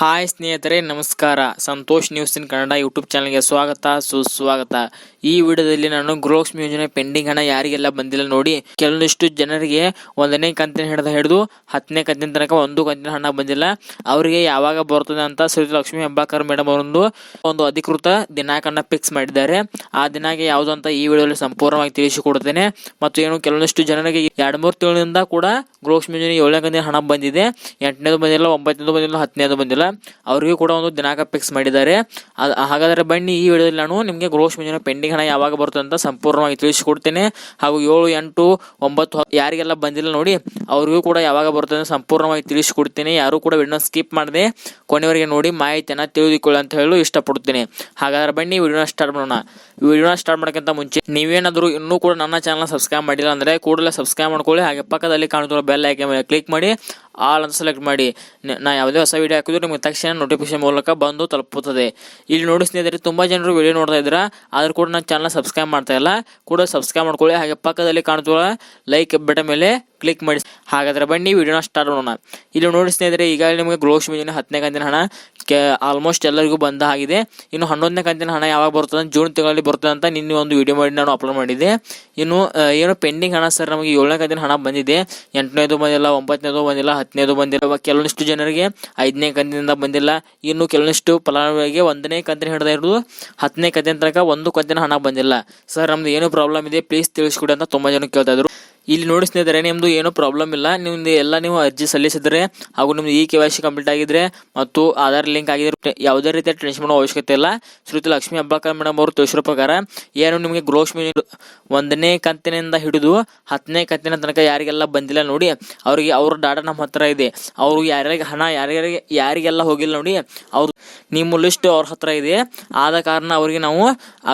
Hi ಸ್ನೇಹಿತರೆ ನಮಸ್ಕಾರ. Santosh news in Kannada YouTube ಚಾನಲ್ಗೆ ಸ್ವಾಗತ ಸುಸ್ವಾಗತ. ಈ ವಿಡಿಯೋದಲ್ಲಿ ನಾನು ಗೃಹಲಕ್ಷ್ಮಿ ಯೋಜನೆ ಪೆಂಡಿಂಗ್ ಹಣ ಯಾರಿಗೆಲ್ಲ ಬಂದಿಲ್ಲ ನೋಡಿ, ಕೆಲವೊಂದಿಷ್ಟು ಜನರಿಗೆ ಒಂದನೇ ಕಂತಿನ ಹಿಡಿದ ಹಿಡಿದು ಹತ್ತನೇ ಕಂತಿನ ತನಕ ಒಂದು ಕಂತಿನ ಹಣ ಬಂದಿಲ್ಲ. ಅವರಿಗೆ ಯಾವಾಗ ಬರ್ತದೆ ಅಂತ ಶ್ರೀ ಲಕ್ಷ್ಮಿ ಹೆಬ್ಬಾಕರ್ ಮೇಡಮ್ ಅವರೊಂದು ಒಂದು ಅಧಿಕೃತ ದಿನಾಂಕನ ಫಿಕ್ಸ್ ಮಾಡಿದ್ದಾರೆ. ಆ ದಿನಾಂಕ ಯಾವುದು ಅಂತ ಈ ವಿಡಿಯೋದಲ್ಲಿ ಸಂಪೂರ್ಣವಾಗಿ ತಿಳಿಸಿಕೊಡ್ತೇನೆ. ಮತ್ತು ಏನು, ಕೆಲವೊಂದಿಷ್ಟು ಜನರಿಗೆ ಎರಡು ಮೂರು ತಿಂಗಳಿಂದ ಕೂಡ ಗ್ರೋಕ್ಸ್ ಯೋಜನೆ ಏಳನೇ ಕಂತಿನ ಹಣ ಬಂದಿದೆ. ಎಂಟನೇದು ಬಂದಿಲ್ಲ, ಒಂಬತ್ತನೇದು ಬಂದಿಲ್ಲ, ಹತ್ತನೇದು ಬಂದಿಲ್ಲ. ಅವರಿಗೂ ಕೂಡ ಒಂದು ದಿನಾಂಕ ಫಿಕ್ಸ್ ಮಾಡಿದ್ದಾರೆ. ಹಾಗಾದರೆ ಬನ್ನಿ, ಈ ವಿಡಿಯೋದಲ್ಲಿ ನಾನು ನಿಮಗೆ ಗೃಹಲಕ್ಷ್ಮಿ ಯೋಜನೆ ಪೆಂಡಿಂಗ್ ಹಣ ಯಾವಾಗ ಬರುತ್ತೆ ಅಂತ ಸಂಪೂರ್ಣವಾಗಿ ತಿಳಿಸಿಕೊಡ್ತೇನೆ. ಹಾಗೂ ಏಳು, ಎಂಟು, ಒಂಬತ್ತು ಯಾರಿಗೆಲ್ಲ ಬಂದಿಲ್ಲ ನೋಡಿ, ಅವ್ರಿಗೂ ಕೂಡ ಯಾವಾಗ ಬರುತ್ತೆ ಅಂತ ಸಂಪೂರ್ಣವಾಗಿ ತಿಳಿಸಿಕೊಡ್ತೀನಿ. ಯಾರು ಕೂಡ ವಿಡಿಯೋನ ಸ್ಕಿಪ್ ಮಾಡದೆ ಕೊನೆವರೆಗೆ ನೋಡಿ ಮಾಹಿತಿಯನ್ನು ತಿಳಿದುಕೊಳ್ಳಿ ಅಂತ ಹೇಳಲು ಇಷ್ಟಪಡುತ್ತೇನೆ. ಹಾಗಾದ್ರೆ ಬನ್ನಿ, ವಿಡಿಯೋನ ಸ್ಟಾರ್ಟ್ ಮಾಡೋಣ. ವಿಡಿಯೋನ ಸ್ಟಾರ್ಟ್ ಮಾಡೋಕ್ಕಿಂತ ಮುಂಚೆ ನೀವೇನಾದರೂ ಇನ್ನೂ ಕೂಡ ನನ್ನ ಚಾನಲ್ ಸಬ್ಸ್ಕ್ರೈಬ್ ಮಾಡಿಲ್ಲ ಅಂದರೆ ಕೂಡಲೇ ಸಬ್ಸ್ಕ್ರೈಬ್ ಮಾಡ್ಕೊಳ್ಳಿ. ಹಾಗೆ ಪಕ್ಕದಲ್ಲಿ ಕಾಣುತ್ತಿರೋ ಬೆಲ್ ಐಕೆ ಮೇಲೆ ಕ್ಲಿಕ್ ಮಾಡಿ ಆಲ್ ಅಂತ ಸೆಲೆಕ್ಟ್ ಮಾಡಿ. ನ- ನಾ ಯಾವುದೇ ಹೊಸ ವಿಡಿಯೋ ಹಾಕಿದ್ರು ನಿಮಗೆ ತಕ್ಷಣ ನೋಟಿಫಿಕೇಶನ್ ಮೂಲಕ ಬಂದು ತಲುಪುತ್ತದೆ. ಇಲ್ಲಿ ನೋಡಿ ಸ್ನೇಹಿತರೆ, ತುಂಬ ಜನರು ವಿಡಿಯೋ ನೋಡ್ತಾ ಇದ್ದೀರಾ. ಆದರೂ ಕೂಡ ನನ್ನ ಚಾನಲ್ ಸಬ್ಸ್ಕ್ರೈಬ್ ಮಾಡ್ತಾ ಇಲ್ಲ ಕೂಡ ಸಬ್ಸ್ಕ್ರೈಬ್ ಮಾಡ್ಕೊಳ್ಳಿ. ಹಾಗೆ ಪಕ್ಕದಲ್ಲಿ ಕಾಣುತ್ತಿರುವ ಲೈಕ್ ಬಟನ್ ಮೇಲೆ ಕ್ಲಿಕ್ ಮಾಡಿ. ಹಾಗಾದ್ರೆ ಬನ್ನಿ ವಿಡಿಯೋನ ಸ್ಟಾರ್ಟ್ ಮಾಡೋಣ. ಇಲ್ಲಿ ನೋಡಿ ಸ್ನೇಹಿತರೆ, ಈಗಾಗಲೇ ನಿಮಗೆ ಗ್ಲೋಸ್ ಯೋಜನೆ ಹತ್ತನೇ ಕಂತಿನ ಹಣ ಕೆ ಆಲ್ಮೋಸ್ಟ್ ಎಲ್ಲರಿಗೂ ಬಂದ ಆಗಿದೆ ಇನ್ನು ಹನ್ನೊಂದನೇ ಕಂತಿನ ಹಣ ಯಾವಾಗ ಬರ್ತದೆ ಜೂನ್ ತಿಂಗಳಲ್ಲಿ ಬರ್ತದೆ ಅಂತ ನಿನ್ನೆ ಒಂದು ವಿಡಿಯೋ ಮಾಡಿ ನಾನು ಅಪ್ಲೋಡ್ ಮಾಡಿದ್ದೆ. ಇನ್ನು ಏನು ಪೆಂಡಿಂಗ್ ಹಣ ಸರ್ ನಮಗೆ ಏಳನೇ ಕಂತಿನ ಹಣ ಬಂದಿದೆ. ಎಂಟನೇದು ಬಂದಿಲ್ಲ, ಒಂಬತ್ತನೇದು ಬಂದಿಲ್ಲ, ಹತ್ತನೇದು ಬಂದಿಲ್ಲ ಕೆಲವೊಂದಿಷ್ಟು ಜನರಿಗೆ ಐದನೇ ಕಂತಿನಿಂದ ಬಂದಿಲ್ಲ. ಇನ್ನು ಕೆಲವೊಂದಿಷ್ಟು ಫಲಾನುಭವಿಗೆ ಒಂದನೇ ಕಂತಿನ ಹಿಡಿದ ಇರೋದು, ಹತ್ತನೇ ಕಂತಿನ ತನಕ ಒಂದು ಕಂತಿನ ಹಣ ಬಂದಿಲ್ಲ. ಸರ್ ನಮ್ದು ಏನು ಪ್ರಾಬ್ಲಮ್ ಇದೆ ಪ್ಲೀಸ್ ತಿಳಿಸ್ಕೊಡಿ ಅಂತ ತುಂಬ ಜನ ಕೇಳ್ತಾ ಇದ್ರು. ಇಲ್ಲಿ ನೋಡಿ ಸ್ನೇಹಿತರೆ ನಿಮ್ಮದು ಏನೂ ಪ್ರಾಬ್ಲಮ್ ಇಲ್ಲ. ನಿಮ್ದು ಎಲ್ಲ ನೀವು ಅರ್ಜಿ ಸಲ್ಲಿಸಿದ್ರೆ ಹಾಗೂ ನಿಮ್ದು e K Y C complete ಆಗಿದ್ರೆ ಮತ್ತು ಆಧಾರ್ ಲಿಂಕ್ ಆಗಿದ್ರೆ ಯಾವುದೇ ರೀತಿಯ ಟೆನ್ಷನ್ ಮಾಡೋ ಅವಶ್ಯಕತೆ ಇಲ್ಲ. ಶ್ರೀತಿ ಲಕ್ಷ್ಮಿ ಹಬ್ಬಾಕರ್ ಮೇಡಮ್ ಅವರು ತೋರಿಸಿರೋ ಪ್ರಕಾರ, ಏನು ನಿಮಗೆ ಗೃಹಲಕ್ಷ್ಮಿ ಒಂದನೇ ಕಂತಿನಿಂದ ಹಿಡಿದು ಹತ್ತನೇ ಕಂತಿನ ತನಕ ಯಾರಿಗೆಲ್ಲ ಬಂದಿಲ್ಲ ನೋಡಿ, ಅವರಿಗೆ ಅವ್ರ ಡಾಟಾ ನಮ್ಮ ಹತ್ರ ಇದೆ. ಅವರು ಯಾರ್ಯಾರಿಗೆ ಹಣ, ಯಾರ್ಯಾರಿಗೆ, ಯಾರಿಗೆಲ್ಲ ಹೋಗಿಲ್ಲ ನೋಡಿ, ಅವ್ರು ನಿಮ್ಮ ಲಿಸ್ಟ್ ಅವ್ರ ಹತ್ರ ಇದೆ. ಆದ ಕಾರಣ ಅವರಿಗೆ ನಾವು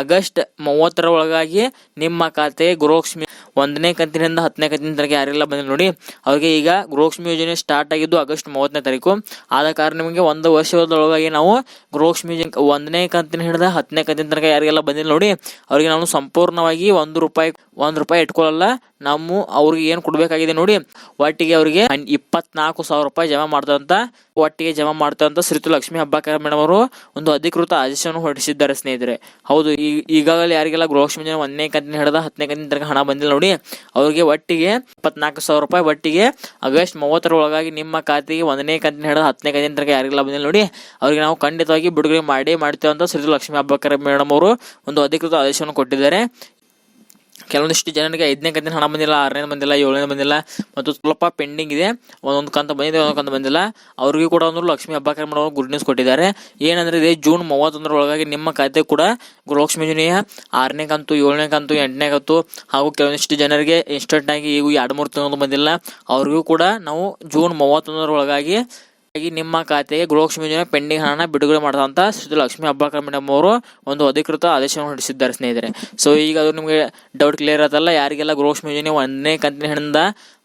ಆಗಸ್ಟ್ ಮೂವತ್ತರ ಒಳಗಾಗಿ ನಿಮ್ಮ ಖಾತೆ ಗೃಹಲಕ್ಷ್ಮಿ ಒಂದನೇ ಕಂತಿನಿಂದ ಹತ್ತನೇ ಕಂತಿನ ತನಕ ಯಾರೆಲ್ಲ ಬಂದಿಲ್ಲ ನೋಡಿ, ಅವ್ರಿಗೆ ಈಗ ಗೃಹಲಕ್ಷ್ಮಿ ಯೋಜನೆ ಸ್ಟಾರ್ಟ್ ಆಗಿದ್ದು ಆಗಸ್ಟ್ ಮೂವತ್ತನೇ ತಾರೀಕು. ಆದ ಕಾರಣ ನಿಮಗೆ ಒಂದು ವರ್ಷದೊಳಗಾಗಿ ನಾವು ಗೃಹಲಕ್ಷ್ಮಿ ಯೋಜನೆ ಒಂದನೇ ಕಂತಿನ ಹಿಡಿದ ಹತ್ತನೇ ಕಂತಿನ ತನಕ ಯಾರಿಗೆಲ್ಲ ಬಂದಿಲ್ಲ ನೋಡಿ, ಅವರಿಗೆ ನಾವು ಸಂಪೂರ್ಣವಾಗಿ ಒಂದು ರೂಪಾಯಿ ಒಂದು ರೂಪಾಯಿ ಇಟ್ಕೊಳ್ಳಲ್ಲ. ನಾವು ಅವ್ರಿಗೆ ಏನು ಕೊಡಬೇಕಾಗಿದೆ ನೋಡಿ, ಒಟ್ಟಿಗೆ ಅವರಿಗೆ ಇಪ್ಪತ್ನಾಲ್ಕು ಸಾವಿರ ರೂಪಾಯಿ ಜಮಾ ಮಾಡ್ತಂತ, ಒಟ್ಟಿಗೆ ಜಮಾ ಮಾಡ್ತಂತ ಶ್ರೀತು ಲಕ್ಷ್ಮೀ ಹಬ್ಬಕರ ಮೇಡಮ್ ಅವರು ಒಂದು ಅಧಿಕೃತ ಆದೇಶವನ್ನು ಹೊರಡಿಸಿದ್ದಾರೆ ಸ್ನೇಹಿತರೆ. ಹೌದು ಈಗ ಈಗಾಗಲೇ ಯಾರಿಗೆಲ್ಲ ಗೃಹಲಕ್ಷ್ಮಿ ಜನ ಒಂದನೇ ಕಂತಿನ ಹಿಡಿದ, ಹತ್ತನೇ ಕಂತಿನ ತನಕ ಹಣ ಬಂದಿಲ್ಲ ನೋಡಿ, ಅವರಿಗೆ ಒಟ್ಟಿಗೆ ಇಪ್ಪತ್ನಾಲ್ಕು ಸಾವಿರ ರೂಪಾಯಿ, ಒಟ್ಟಿಗೆ ಆಗಸ್ಟ್ ಮೂವತ್ತರ ಒಳಗಾಗಿ ನಿಮ್ಮ ಖಾತೆಗೆ ಒಂದನೇ ಕಂತಿನ ಹಿಡಿದ, ಹತ್ತನೇ ಕಂತಿನ ತನಕ ಯಾರಿಗೆಲ್ಲ ಬಂದಿಲ್ಲ ನೋಡಿ, ಅವರಿಗೆ ನಾವು ಖಂಡಿತವಾಗಿ ಬಿಡುಗಡೆ ಮಾಡಿ ಮಾಡ್ತೇವೆ ಅಂತ ಶ್ರೀತು ಲಕ್ಷ್ಮೀ ಹಬ್ಬಕರ ಮೇಡಮ್ ಅವರು ಒಂದು ಅಧಿಕೃತ ಆದೇಶವನ್ನು ಕೊಟ್ಟಿದ್ದಾರೆ. ಕೆಲವೊಂದಿಷ್ಟು ಜನರಿಗೆ ಐದನೇ ಕಂತಿನ ಹಣ ಬಂದಿಲ್ಲ ಆರನೇ ಬಂದಿಲ್ಲ ಏಳನೇ ಬಂದಿಲ್ಲ ಮತ್ತು ಸ್ವಲ್ಪ ಪೆಂಡಿಂಗ್ ಇದೆ. ಒಂದೊಂದು ಕಂತ ಬಂದಿದೆ, ಒಂದೊಂದು ಕಂತ ಬಂದಿಲ್ಲ. ಅವ್ರಿಗೂ ಕೂಡ ಒಂದು ಲಕ್ಷ್ಮಿ ಹಬ್ಬ ಕಾರ್ಯಕ್ರಮ ಗುಡ್ ನ್ಯೂಸ್ ಕೊಟ್ಟಿದ್ದಾರೆ. ಏನಂದ್ರೆ ಇದೆ, ಜೂನ್ ಮೂವತ್ತೊಂದರ ಒಳಗಾಗಿ ನಿಮ್ಮ ಖಾತೆ ಕೂಡ ಗೃಹಲಕ್ಷ್ಮಿ ಯೋಜನೆಯ ಆರನೇ ಕಂತು, ಏಳನೇ ಕಂತು, ಎಂಟನೇ ಕಂತು ಹಾಗೂ ಕೆಲವೊಂದಿಷ್ಟು ಜನರಿಗೆ ಇನ್ಸ್ಟೆಂಟ್ ಆಗಿ ಈಗ ಎರಡು ಮೂರು ತಿಂಗಳು ಬಂದಿಲ್ಲ. ಅವ್ರಿಗೂ ಕೂಡ ನಾವು ಜೂನ್ ಮೂವತ್ತೊಂದರ ಒಳಗಾಗಿ ಹಾಗಾಗಿ ನಿಮ್ಮ ಖಾತೆಗೆ ಗೃಹಲಕ್ಷ್ಮಿ ಯೋಜನೆ ಪೆಂಡಿಂಗ್ ಹಣ ಬಿಡುಗಡೆ ಮಾಡಿದಂತ ಶ್ರೀ ಲಕ್ಷ್ಮೀ ಅಬ್ಬಾಕರ್ ಮೇಡಮ್ ಅವರು ಒಂದು ಅಧಿಕೃತ ಆದೇಶವನ್ನು ಹೊರಡಿಸಿದ್ದಾರೆ, ಸ್ನೇಹಿತರೆ. ಸೊ ಈಗ ಅದು ನಿಮಗೆ ಡೌಟ್ ಕ್ಲಿಯರ್ ಆತಲ್ಲ, ಯಾರಿಗೆಲ್ಲ ಗೃಹಲಕ್ಷ್ಮಿ ಯೋಜನೆ ಒಂದನೇ ಕಂತಿನ ಹಣದಿಂದ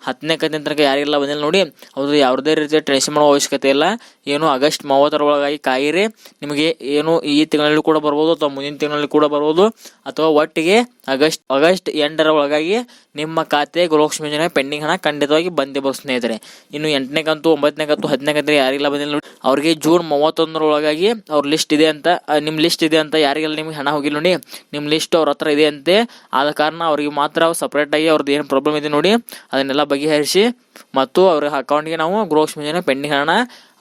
ಹತ್ತನೇ ಕಂತಿನ ತನಕ ಯಾರಿಗೆಲ್ಲ ಬಂದಿಲ್ಲ ನೋಡಿ ಅವರು ಯಾವುದೇ ರೀತಿಯ ಟೆನ್ಷನ್ ಮಾಡೋ ಅವಶ್ಯಕತೆ ಇಲ್ಲ. ಏನು ಆಗಸ್ಟ್ ಮೂವತ್ತರ ಒಳಗಾಗಿ ಕಾಯಿರಿ. ನಿಮಗೆ ಏನು ಈ ತಿಂಗಳಲ್ಲಿ ಕೂಡ ಬರ್ಬೋದು ಅಥವಾ ಮುಂದಿನ ತಿಂಗಳಲ್ಲಿ ಕೂಡ ಬರ್ಬೋದು. ಅಥವಾ ಒಟ್ಟಿಗೆ ಆಗಸ್ಟ್ ಆಗಸ್ಟ್ ಎಂಟರ ಒಳಗಾಗಿ ನಿಮ್ಮ ಖಾತೆ ಗೃಹಲಕ್ಷ್ಮಿ ಯೋಜನೆ ಪೆಂಡಿಂಗ್ ಹಣ ಖಂಡಿತವಾಗಿ ಬಂದೇ ಬರೋ ಸ್ನೇಹಿತರೆ. ಇನ್ನು ಎಂಟನೇ ಕಂತು, ಒಂಬತ್ತನೇ ಕಂತು, ಹತ್ತನೇ ಕಂತು ಯಾರಿಗೆಲ್ಲ ಬಂದಿಲ್ಲ ನೋಡಿ. ಅವ್ರಿಗೆ ಜೂನ್ ಮೂವತ್ತೊಂದರ ಒಳಗಾಗಿ ಅವ್ರ ಲಿಸ್ಟ್ ಇದೆ ಅಂತ ನಿಮ್ಮ ಲಿಸ್ಟ್ ಇದೆ ಅಂತ ಯಾರಿಗೆಲ್ಲ ನಿಮ್ಗೆ ಹಣ ಹೋಗಿಲ್ಲ ನೋಡಿ ನಿಮ್ಮ ಲಿಸ್ಟ್ ಅವ್ರ ಹತ್ರ ಇದೆ ಅಂತೆ. ಆದ ಕಾರಣ ಅವ್ರಿಗೆ ಮಾತ್ರ ಸಪ್ರೇಟಾಗಿ ಅವ್ರದ್ದು ಏನು ಪ್ರಾಬ್ಲಮ್ ಇದೆ ನೋಡಿ, ಅದನ್ನೆಲ್ಲ ಬಗೆಹರಿಸಿ ಮತ್ತು ಅವ್ರ ಅಕೌಂಟ್ಗೆ ನಾವು ಗೃಹಲಕ್ಷ್ಮಿ ಯೋಜನೆ ಪೆಂಡಿಂಗ್ ಹಣ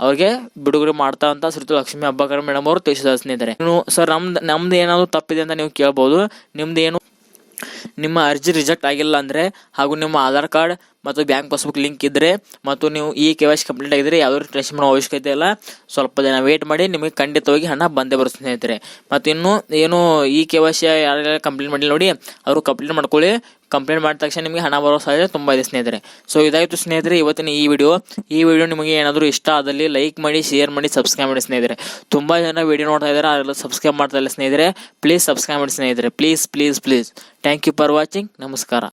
ಅವ್ರಿಗೆ ಬಿಡುಗಡೆ ಮಾಡ್ತಾ ಅಂತ ಶ್ರೀತು ಲಕ್ಷ್ಮಿ ಹಬ್ಬಕರ ಮೇಡಮ್ ಅವರು ತಿಳಿಸಿದ್ದಾರೆ ಸ್ನೇಹಿತರೆ ನೀವು ಸರ್ ನಮ್ದು ನಮ್ದು ಏನಾದರೂ ತಪ್ಪಿದೆ ಅಂತ ನೀವು ಕೇಳ್ಬೋದು. ನಿಮ್ದು ಏನು ನಿಮ್ಮ ಅರ್ಜಿ ರಿಜೆಕ್ಟ್ ಆಗಿಲ್ಲ ಅಂದರೆ ಹಾಗೂ ನಿಮ್ಮ ಆಧಾರ್ ಕಾರ್ಡ್ ಮತ್ತು ಬ್ಯಾಂಕ್ ಪಾಸ್ಬುಕ್ ಲಿಂಕ್ ಇದ್ದರೆ ಮತ್ತು ನೀವು ಈ ಕೆ ವೈ ಸಿ ಕಂಪ್ಲೀಟ್ ಆಗಿದ್ದರೆ ಯಾವುದೇ ಟೆನ್ಷನ್ ಮಾಡೋ ಅವಶ್ಯಕತೆ ಇಲ್ಲ. ಸ್ವಲ್ಪ ದಿನ ವೇಟ್ ಮಾಡಿ ನಿಮಗೆ ಖಂಡಿತವಾಗಿ ಹಣ ಬಂದೇ ಬರುತ್ತೆ ಸ್ನೇಹಿತರೆ. ಮತ್ತು ಇನ್ನು ಏನು ಈ ಕೆ ವೈ ಸಿ ಯಾರೆಲ್ಲ ಕಂಪ್ಲೀಟ್ ಮಾಡಿಲ್ಲ ನೋಡಿ, ಅವರು ಕಂಪ್ಲೀಟ್ ಮಾಡ್ಕೊಳ್ಳಿ. ಕಂಪ್ಲೇಂಟ್ ಮಾಡಿದ ತಕ್ಷಣ ನಿಮಗೆ ಹಣ ಬರೋ ಸಾಧ್ಯತೆ ತುಂಬ ಇದೆ ಸ್ನೇಹಿತರೆ. ಸೊ ಇದಾಯಿತು ಸ್ನೇಹಿತರೆ, ಇವತ್ತಿನ ಈ ವಿಡಿಯೋ ಈ ವಿಡಿಯೋ ನಿಮಗೆ ಏನಾದರೂ ಇಷ್ಟ ಆದಲ್ಲಿ ಲೈಕ್ ಮಾಡಿ ಶೇರ್ ಮಾಡಿ ಸಬ್ಸ್ಕ್ರೈಬ್ ಮಾಡಿ ಸ್ನೇಹಿತರೆ. ತುಂಬ ಜನ ವಿಡಿಯೋ ನೋಡ್ತಾ ಇದ್ದಾರೆ ಅದೆಲ್ಲ ಸಬ್ಸ್ಕ್ರೈಬ್ ಮಾಡ್ತಾ ಇಲ್ಲ ಸ್ನೇಹಿತರೆ. ಪ್ಲೀಸ್ ಸಬ್ಸ್ಕ್ರೈಬ್ ಮಾಡಿ ಸ್ನೇಹಿತರೆ. Please please please thank you for watching ನಮಸ್ಕಾರ.